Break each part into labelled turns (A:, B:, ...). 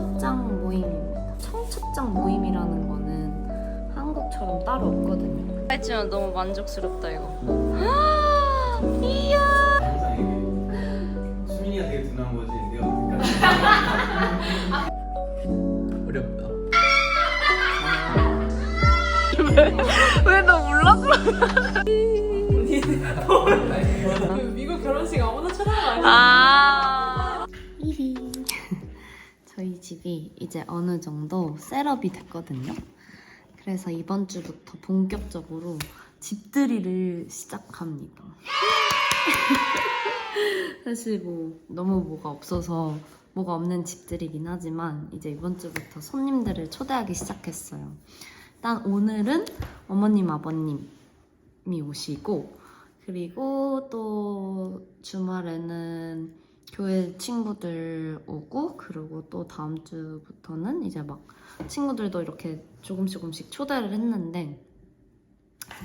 A: 청첩장 모임입니다. 청첩장 모임이라는 거는 한국처럼 따로 없거든요.
B: 했지만 너무 만족스럽다 이거.
C: 수민이가 되게 둔한 거지 근데 어렵다
B: 왜너 몰라?
D: 미국
A: 집이 이제 어느 정도 셋업이 됐거든요. 그래서 이번 주부터 본격적으로 집들이를 시작합니다. 사실 뭐 너무 뭐가 없어서 뭐가 없는 집들이긴 하지만 이제 이번 주부터 손님들을 초대하기 시작했어요. 일단 오늘은 어머님 아버님이 오시고 그리고 또 주말에는 교회 친구들 오고 그리고 또 다음 주부터는 이제 막 친구들도 이렇게 조금씩 조금씩 초대를 했는데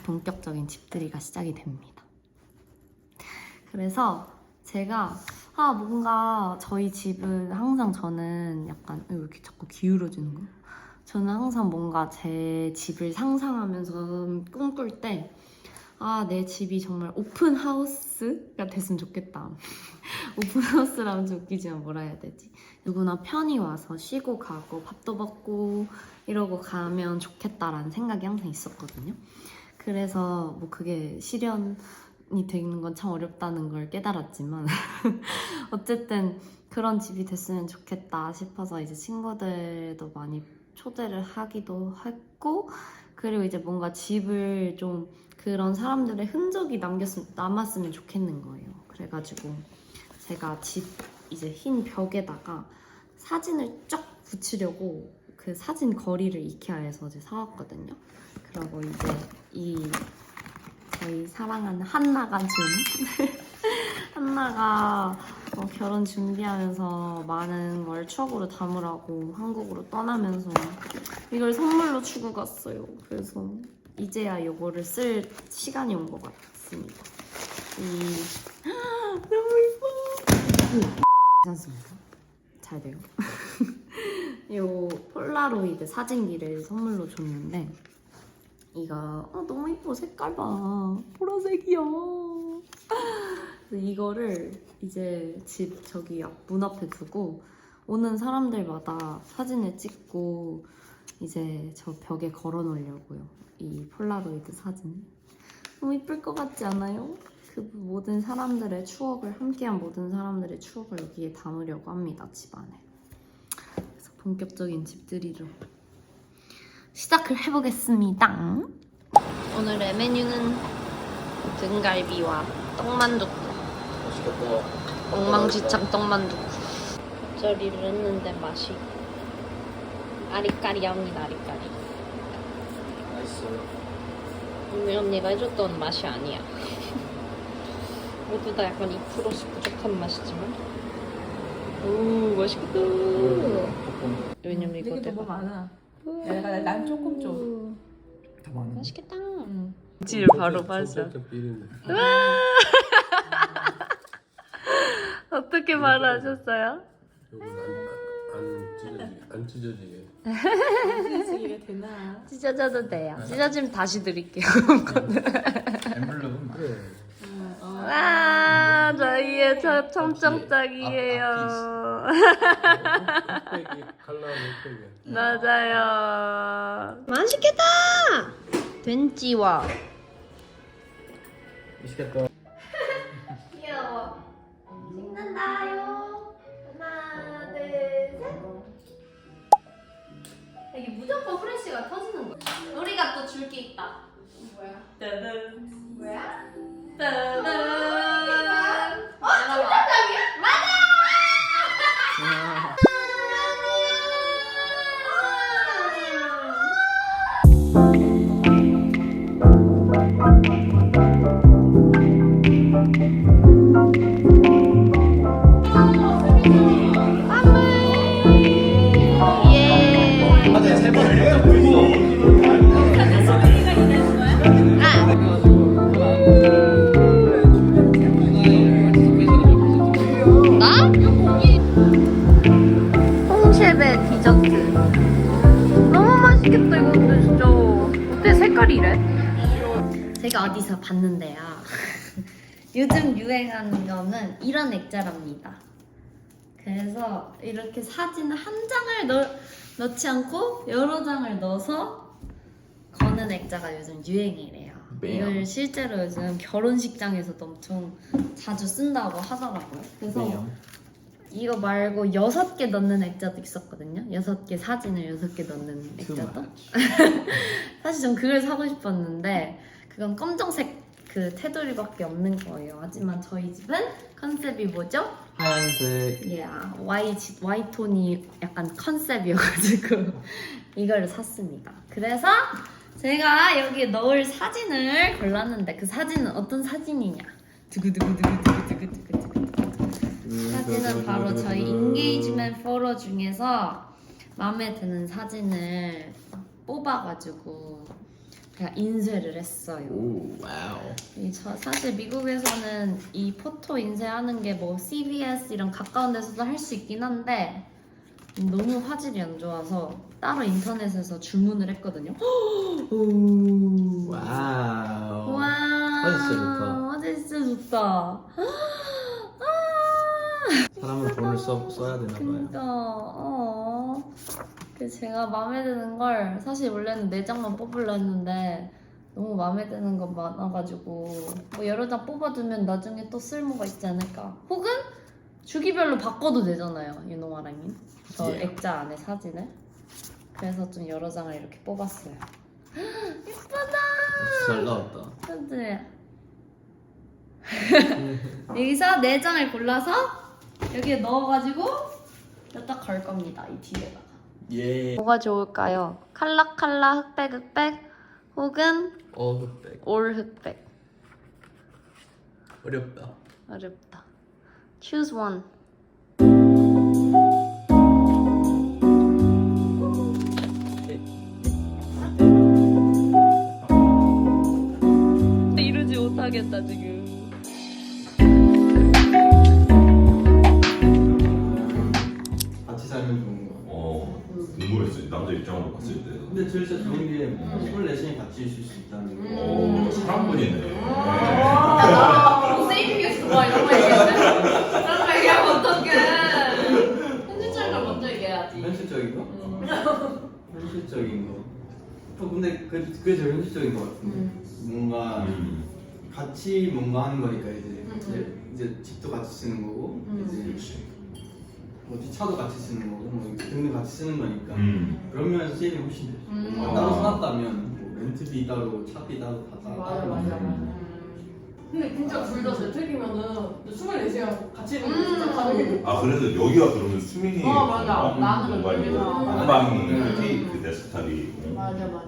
A: 본격적인 집들이가 시작이 됩니다. 그래서 제가 아 뭔가 저희 집은 항상 저는 약간 왜 이렇게 자꾸 기울어지는 거? 저는 항상 뭔가 제 집을 상상하면서 꿈꿀 때 아, 내 집이 정말 오픈 하우스가 됐으면 좋겠다. 오픈 하우스라면 좀 웃기지만 뭐라 해야 되지? 누구나 편히 와서 쉬고 가고 밥도 먹고 이러고 가면 좋겠다라는 생각이 항상 있었거든요. 그래서 뭐 그게 실현 이 되는 건 참 어렵다는 걸 깨달았지만 어쨌든 그런 집이 됐으면 좋겠다 싶어서 이제 친구들도 많이 초대를 하기도 했고 그리고 이제 뭔가 집을 좀 그런 사람들의 흔적이 남겼으면 남았으면 좋겠는 거예요. 그래가지고 제가 집 이제 흰 벽에다가 사진을 쫙 붙이려고 그 사진 거리를 이케아에서 이제 사왔거든요. 그리고 이제 이 저희 사랑하는 한나가 준 한나가 어, 결혼 준비하면서 많은 걸 추억으로 담으라고 한국으로 떠나면서 이걸 선물로 주고 갔어요. 그래서 이제야 이거를 쓸 시간이 온 것 같습니다. 이 너무 예뻐. 괜찮습니까? 잘 돼요. 이 폴라로이드 사진기를 선물로 줬는데 이거 어, 너무 예뻐 색깔 봐 보라색이야. 이거를 이제 집 저기 앞문 앞에 두고 오는 사람들마다 사진을 찍고 이제 저 벽에 걸어 놓으려고요. 이 폴라로이드 사진. 너무 이쁠 것 같지 않아요? 그 모든 사람들의 추억을 함께한 모든 사람들의 추억을 여기에 담으려고 합니다. 집 안에. 그래서 본격적인 집들이로 시작을 해보겠습니다. 오늘의 메뉴는 등갈비와 떡만둣국. 엉망지창 떡만둣국. 겉절이를 했는데 맛이 아리까리합니다. 아리까리.
C: 맛있어요
B: 우리 언니가 해줬던 맛이 아니야. 모두 다 약간 2%씩 부족한 맛이지만. 오 맛있겠다. 왜냐면 이거
D: 되게 너무 많아 내가 난 조금 좀
C: 다 많아
B: 맛있겠다.
D: 응.
B: 질 바로 마셔. 어떻게 말하셨어요?
E: 안 찢어지게
D: 찢어지게 되나
B: 찢어져도 돼요. 찢어지면 다시 드릴게요.
C: 엠블럼은 막
E: 그래
B: 와 저희의 첫 청정짝이에요.
E: 흑백이 칼라 흑백이
B: 맞아요. 맛있겠다. 된지와
C: 맛있겠다
A: 뭐야? 따단. 뭐 쉐베 디저트. 너무 맛있겠다 이거 근데 진짜. 어때 색깔이 이래? 제가 어디서 봤는데요. 요즘 유행하는 거는 이런 액자랍니다. 그래서 이렇게 사진을 한 장을 넣, 넣지 않고 여러 장을 넣어서 거는 액자가 요즘 유행이래요. 이걸 실제로 요즘 결혼식장에서도 엄청 자주 쓴다고 하더라고요. 그래서 이거 말고 여섯 개 넣는 액자도 있었거든요. 여섯 개 사진을 여섯 개 넣는 액자도. 사실 전 그걸 사고 싶었는데 그건 검정색 그 테두리밖에 없는 거예요. 하지만 저희 집은 컨셉이 뭐죠?
C: 하얀색
A: 예, 와이 지- 와이 톤이 약간 컨셉이어가지고 이걸 샀습니다. 그래서 제가 여기에 넣을 사진을 골랐는데 그 사진은 어떤 사진이냐? 두구두구두구두구두구두구 사진은 바로 저희 인게이지먼트 포토 중에서 마음에 드는 사진을 뽑아가지고 제가 인쇄를 했어요.
C: 오 와우
A: 이 저 사실 미국에서는 이 포토 인쇄하는 게 뭐 CVS 이런 가까운 데서도 할 수 있긴 한데 너무 화질이 안 좋아서 따로 인터넷에서 주문을 했거든요. 오.
C: 와우
A: 와.
C: 화질 진짜 좋다.
A: 화질 진짜 좋다.
C: 사람은 돈을 써, 써야 되나 봐요
A: 그러니까 어. 그 제가 마음에 드는 걸 사실 원래는 네 장만 뽑으려 했는데 너무 마음에 드는 거 많아가지고 뭐 여러 장 뽑아두면 나중에 또 쓸모가 있지 않을까. 혹은 주기별로 바꿔도 되잖아요. 유노마랑님. 저
C: 예.
A: 액자 안에 사진을. 그래서 좀 여러 장을 이렇게 뽑았어요. 예쁘다.
C: 잘 나왔다
A: 그치? 여기서 네 장을 골라서 여기에 넣어가지고 여기다 걸 겁니다. 이 뒤에다가.
C: 예
A: 뭐가 좋을까요? 칼라칼라 흑백 흑백 혹은
C: 어 흑백
A: 올 흑백
C: 어렵다
A: 어렵다. Choose one. 좋아 이런 거 얘기하네. 그런 거 얘기하면 어떡해. 현실적인 걸 먼저 얘기해야지.
C: 현실적인 거? 현실적인 거. 어, 근데 그, 그게 제일 현실적인 것 같은데. 뭔가
F: 음.
C: 같이 뭔가 하는 거니까 이제
A: 음,
C: 이제, 이제 집도 같이 쓰는 거고
A: 음.
C: 이제. 어디 차도 같이 쓰는 거고 뭐 등등 같이 쓰는 거니까
F: 음.
C: 그러면 세일이 훨씬 되죠.
A: 음.
C: 뭔가 따로 사놨다면 뭐 렌트비 따로 차비 따로 다 따로
D: 맞아
C: 따로
D: 맞아 맞아. 근데 진짜 둘 다 재택이면은 24시간 같이 있는 게 진짜 다르게
F: 아 그래서 여기가 그러면 수민이
D: 어, 맞아. 나는
F: 공간이고
D: 여기서.
F: 공방
C: 음.
F: 그, 그 데스크탑이
D: 맞아 맞아.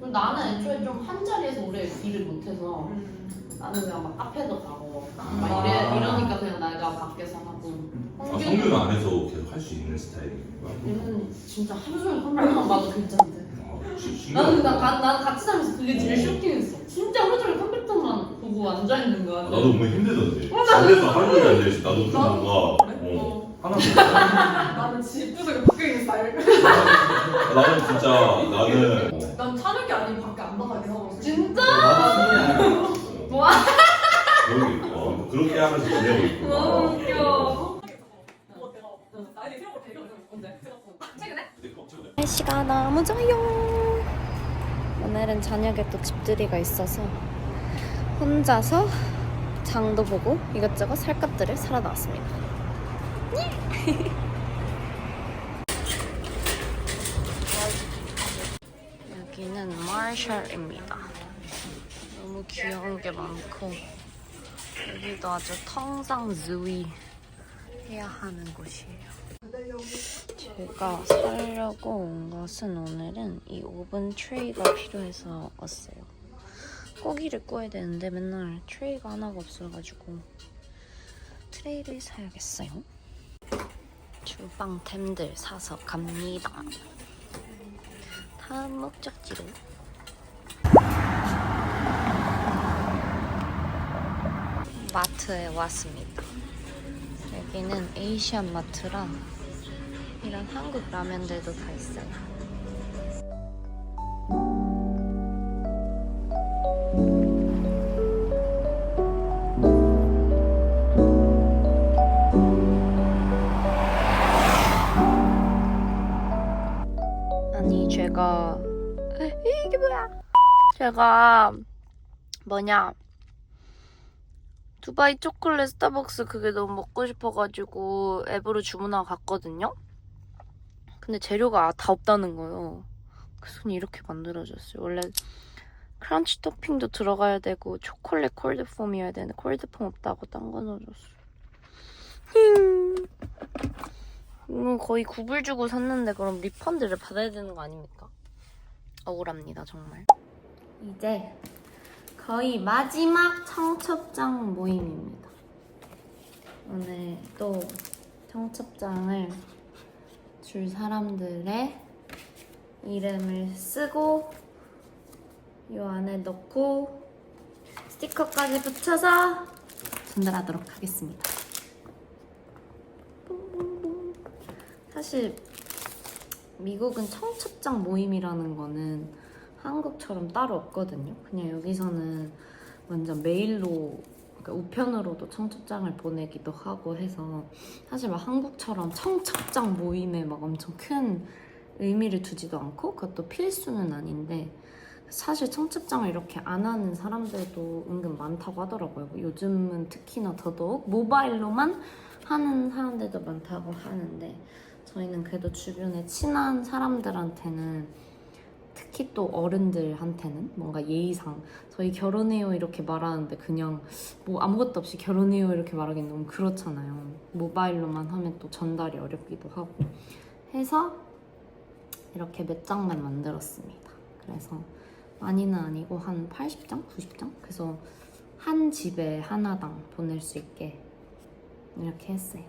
B: 그리고 나는 애초에 좀 한 자리에서 오래 일을 못해서
D: 음.
B: 나는 그냥 막 카페도 가고
F: 아.
B: 막 이래, 이러니까 그냥 내가 밖에서 하고
F: 아, 성균 안에서 계속 할 수 있는 스타일인 거야.
B: 얘는 진짜 하루 종일 컴퓨터만 봐도 괜찮대
F: 아, 시-
B: 나는
F: 신기하다.
B: 그냥 가, 나는 같이 살면서 그게 제일 쇼킹했어 진짜 하루 종일 컴퓨터만 보고 앉아 있는 거야
F: 아, 나도 너무 힘들던데. 집에서 하루 종일 앉아있어. 나도 좀
B: 나도
F: 뭔가? 어,
B: 어.
C: 하나 더
D: 나는 집 구석에 밖에 있는 스타일.
F: 나는 진짜 나는 어,
D: 난 차는 게 아니고 밖에 안 나가게 하고 있어.
B: 진짜?
C: 나도 승리야.
B: 와
F: 여기 어, 그렇게 하면서 지내고 있구나.
B: 너무 웃겨
A: 날씨가 너무 좋아요. 오늘은 저녁에 또 집들이가 있어서 혼자서 장도 보고 이것저것 살 것들을 사러 나왔습니다. 여기는 마셜입니다. 너무 귀여운 게 많고 여기도 아주 텅상주의 해야 하는 곳이에요. 제가 사려고 온 것은 오늘은 이 오븐 트레이가 필요해서 왔어요. 고기를 구워야 되는데 맨날 트레이가 하나가 없어가지고 트레이를 사야겠어요. 주방템들 사서 갑니다. 다음 목적지로 마트에 왔습니다. 여기는 에이시안 마트라 이런 한국 라면들도 다 있어요. 제가 뭐냐 두바이 초콜릿 스타벅스 그게 너무 먹고 싶어가지고 앱으로 주문하고 갔거든요. 근데 재료가 다 없다는 거예요. 그래서 이렇게 만들어졌어요. 원래 크런치 토핑도 들어가야 되고 초콜릿 콜드폼이어야 되는데 콜드폼 없다고 딴 거 넣어줬어요. 힝. 이건 거의 9불 주고 샀는데 그럼 리펀드를 받아야 되는 거 아닙니까? 억울합니다 정말. 이제 거의 마지막 청첩장 모임입니다. 오늘 또 청첩장을 줄 사람들의 이름을 쓰고 이 안에 넣고 스티커까지 붙여서 전달하도록 하겠습니다. 사실 미국은 청첩장 모임이라는 거는 한국처럼 따로 없거든요. 그냥 여기서는 완전 메일로 그러니까 우편으로도 청첩장을 보내기도 하고 해서 사실 막 한국처럼 청첩장 모임에 막 엄청 큰 의미를 두지도 않고 그것도 필수는 아닌데 사실 청첩장을 이렇게 안 하는 사람들도 은근 많다고 하더라고요. 요즘은 특히나 더더욱 모바일로만 하는 사람들도 많다고 하는데 저희는 그래도 주변에 친한 사람들한테는 특히 또 어른들한테는 뭔가 예의상 저희 결혼해요 이렇게 말하는데 그냥 뭐 아무것도 없이 결혼해요 이렇게 말하기는 너무 그렇잖아요. 모바일로만 하면 또 전달이 어렵기도 하고 해서 이렇게 몇 장만 만들었습니다. 그래서 많이는 아니고 한 80장, 90장? 그래서 한 집에 하나당 보낼 수 있게 이렇게 했어요.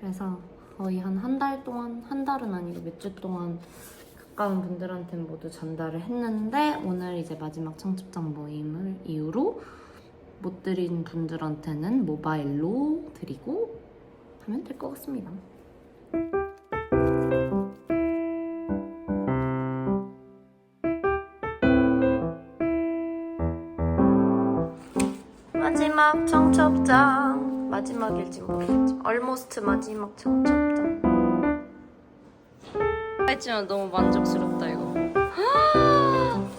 A: 그래서 거의 한 한 달 동안, 한 달은 아니고 몇 주 동안 가까운 분들한테 모두 전달을 했는데 오늘 이제 마지막 청첩장 모임을 이후로 못 드린 분들한테는 모바일로 드리고 하면 될 것 같습니다. 마지막 청첩장 마지막일지 모르겠지만 almost 마지막 청첩장 했지만 너무 만족스럽다 이거.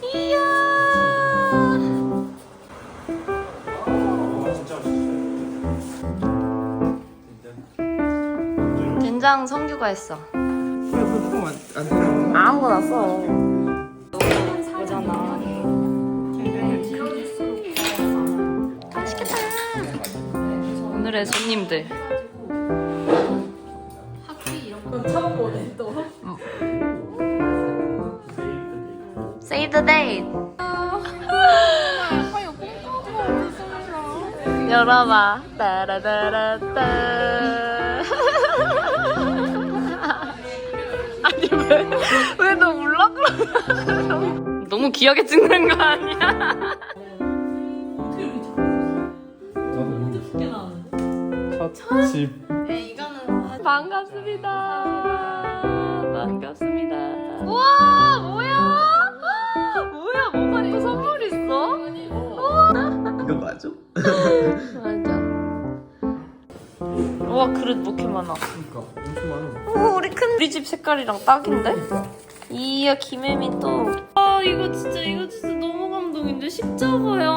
A: 이야! 된장 성규가 했어. 아무거나 써. 보잖아 맛있겠다. 오늘의 손님들 열어봐. 따라따라따. 아니 왜왜너 몰라 그러면 너무 귀하게 찍는 거 아니야?
E: 집
A: 반갑습니다. 반갑습니다. 우와 와 그릇 뭐 이렇게 많아?
E: 그러니까 엄청 많아
A: 오 우리 큰 우리 집 색깔이랑 딱인데? 이야 김혜미 또. 아 이거 진짜 이거 진짜 너무 감동인데 십자가야.